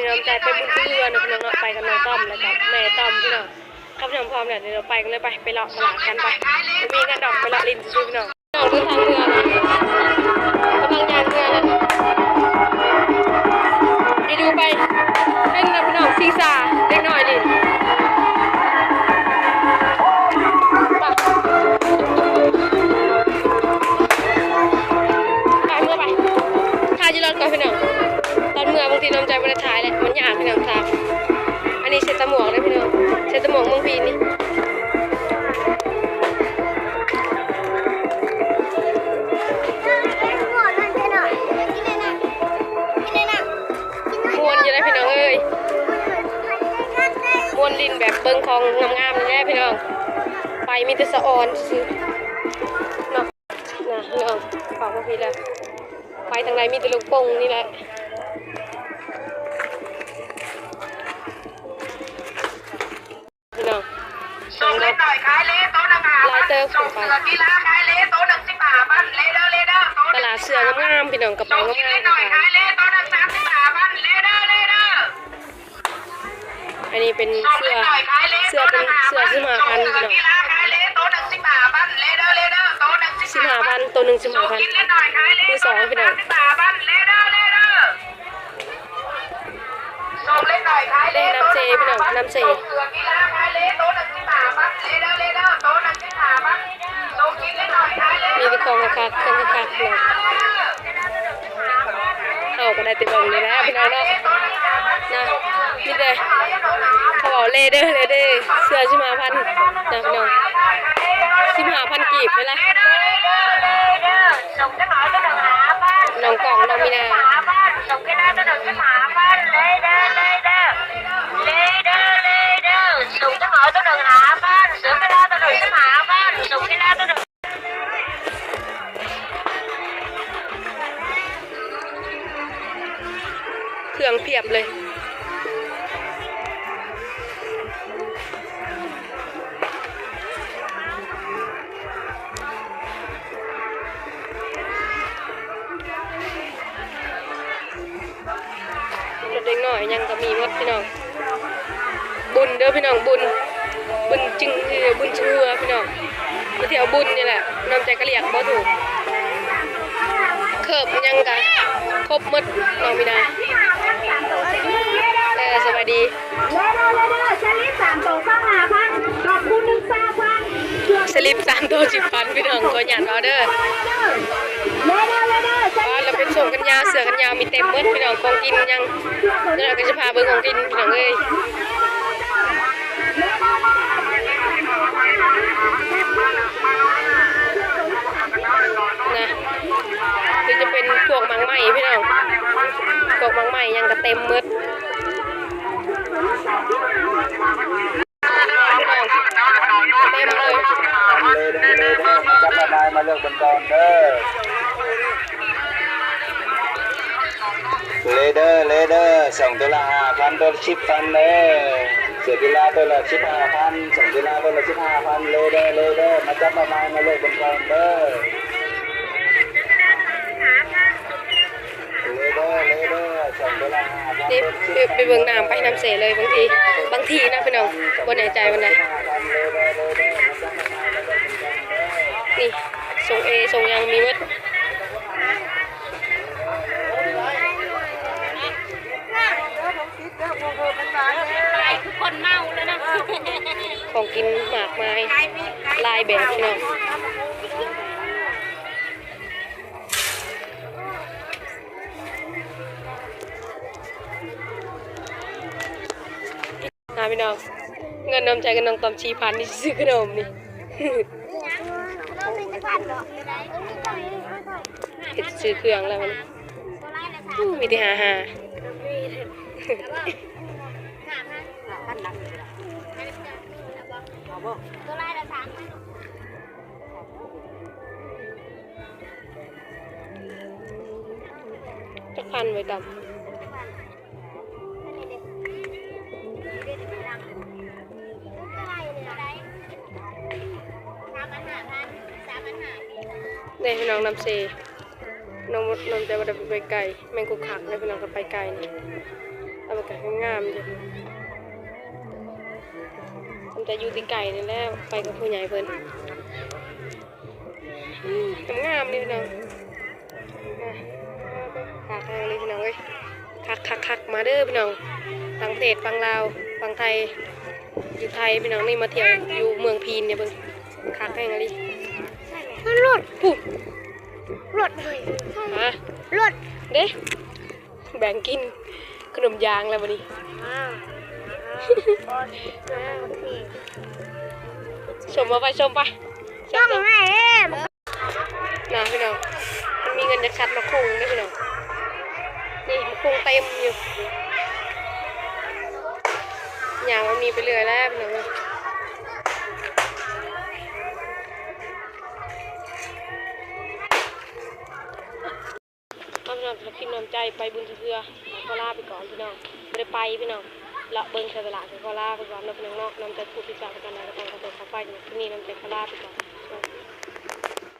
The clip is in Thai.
นี้น้ำใจไปบุญเพื่อนะพี่น้องไปกับน้องต้อมแล้วกับแม่ต้อมพี่น้องครับพี่น้องพร้อมเนี่ยเดี๋ยวเราไปกันเลยไปไปเลาะตลาดกันไปมีกันดอกไปเลาะลินซื้อพี่น้องน้องดูทางเรือนะกำลังยานเรือนะไปดูไปเล่นนะพี่น้องซีซ่า พี่น้องเซตหมวกมืองพีนี่มวนอยู่ได้พี่น้องเอ้ยมวนดินแบบเบิ้งของงามๆนี่แหละพี่น้อง ไปมีแต่สะออนซื้อเนาะนะพี่น้องฝากมาพี่แล้วไปทางไหนมีแต่ลูกโป่งนี่แหละ พี่น้องส่งเล่นหน่อยขายเละโต๊ะหนึ่งหาลายเติมส่งไปเสือกีฬาขายเละโต๊ะหนึ่งสิบห้าพันเลเดอร์เลเดอร์โต๊ะตลาดเสื้องามๆพี่น้องกระส่เป๋างกินงาเล่มนหน่อยๆขายเละโต๊ะหนึ่งสามสิบห้าพันเลเดอร์เลเดอร์อันนี้เป็นส่งเสื้เล่อนหน่อยขายเละเสื้อเป็นเสื้อสิบห้าพันส่งพี่เสือน้องกีฬาขายเละโต๊ะหนึ่งสิบห้าพันเลเดอร์เลเดอร์โต๊ะหนึ่งสิสิบบห้าห้าพัพันนตัวหนึ่งสิบส่ห้างพันกินเล่นหน่อยขายเละมือสองพี่น้องสามสิบห้าพันเลเดอร์เลเดอร์ส่งเล่นหน่อยขายเล่นเละน้ำเซพี่น้องน้ำเซ ส่งเสือกีฬาขายเละโต๊ะหนึ่งสิบห้าพันเลเดอร์เลเดองสิบห้าพันส่งกินเล่หน่อยเละมีเป็นของราคาเครื่องราคาพี่น้ออาก็ได้เต็มองเลยนะพี่น้องเนาะนะมีแต่เขาบอกเลเดอร์เลเดอร์เสื้อสิบห้าพันนะพี่น้องสิบห้าพันกีบไปละส่งจะหน่อยก็หนึ่งหาบ้านน้องกล่องน้องมีนาหาบ้านส่งแค่นั้นก็หนึ่งจะหาบ้านเลย เครื่องเพียบเลย รถเด็กหน่อยยังก็มีวัดพี่น้อง บุญเด้อพี่น้องบุญ บุญจึงเอ่อบุญเชื่อพี่น้องมาเที่ยวบุญนี่แหละน้ำใจก็เรียกบ่ถูกเคิบยังกะครบมดน้องมีนา สวัสดีเลเดอร์เลเดอร์ชลิดสามโตสองหาพันขอบคุณหนึ่งสามพันเชือกสลิปสามตัวสิบพันพี่น้องก็หยาดออเดอร์เลเดอร์เลเดอร์ชว่าลิดเราเป็นส่งกันยาวเสือกันยาวมีเต็มหมดพี่น้องของกินยังเดี๋ยวเราก็จะพาเบิ่งของกินพี่น้องเอ้ยนะคือจะเป็นพวกมังไหมพี่น้องพวกมังไหมยังก็เต็มหมดเต็มเลย จับนายมาเลือกบนกองเด้อเลเดอร์เลเดอร์ส่งตัวละห้าพันตัวละสิบพันเลยเสียกีฬาตัวละสิบห้าพันส่งกีฬาตัวละสิบห้าพันเลเดอร์เลเดอร์มาจับนายมาเลือกบนกองเด้อ ไปไปเบิ่งน้ำไปน้ำเสเลยบางทีบางทีนะพี่น้องบนไหนใจวันไหนนี่ส่งเอส่งยังมีหมดของกินหมากไม้ลายแบบพี่น้อง นะพี่น้อง เงินน้ำใจกันน้องตอมชีพันนี่ซื้อขนมนี่เห็ดซื้อเครื่องแล้วมันอู้มีแต่หาหาจักพันไว้ดำ ได้พี่น้องน้ำเซน้องน้องใจว่าได้ไปไกลแมงกุขักได้พี่น้องก็ไปไกลนี่แต่ว่ามันก็งามอยู่มันจะอยู่ที่ไก่นี่แล้วไปกับผู้ใหญ่เพิ่นอืมงามๆนี่พี่น้องมาคักๆเลยพี่น้องเอ้ยคักคักคักมาเด้อพี่น้องฟังเทศฟังลาวฟังไทยอยู่ไทยพี่น้องนี่มาเที่ยวอยู่เมืองพีนเนี่ยเบิ่งคักแห้งอะไร รถปุ๊บรถเลยฮะรถเด้แบ่งกินขนมยางแล้ววันนี้อ้าวอ้าวโอเคชมมาไปชมไปชต้อมงชมแม่เอ็มนะพี่น้องมันมีเงินจะคัดมาคุงด้วยพี่น้องนี่มาคุงเต็มอยู่อย่างมันมีไปเรื่อยแล้วพี่น้อง เอาพี่น้องแล้วกินน้ำใจไปบุญเทือก็ลาไปก่อนพี่น้องไม่ได้ไปพี่น้องละเบิ้งใช้เวลาก็ลาไปก่อนเนาะพี่น้องเนาะน้ำใจผู้พิจารณากันนะก็ต้องขอตัวขอไปอย่างที่นี่น้ำใจก็ลาไปก่อน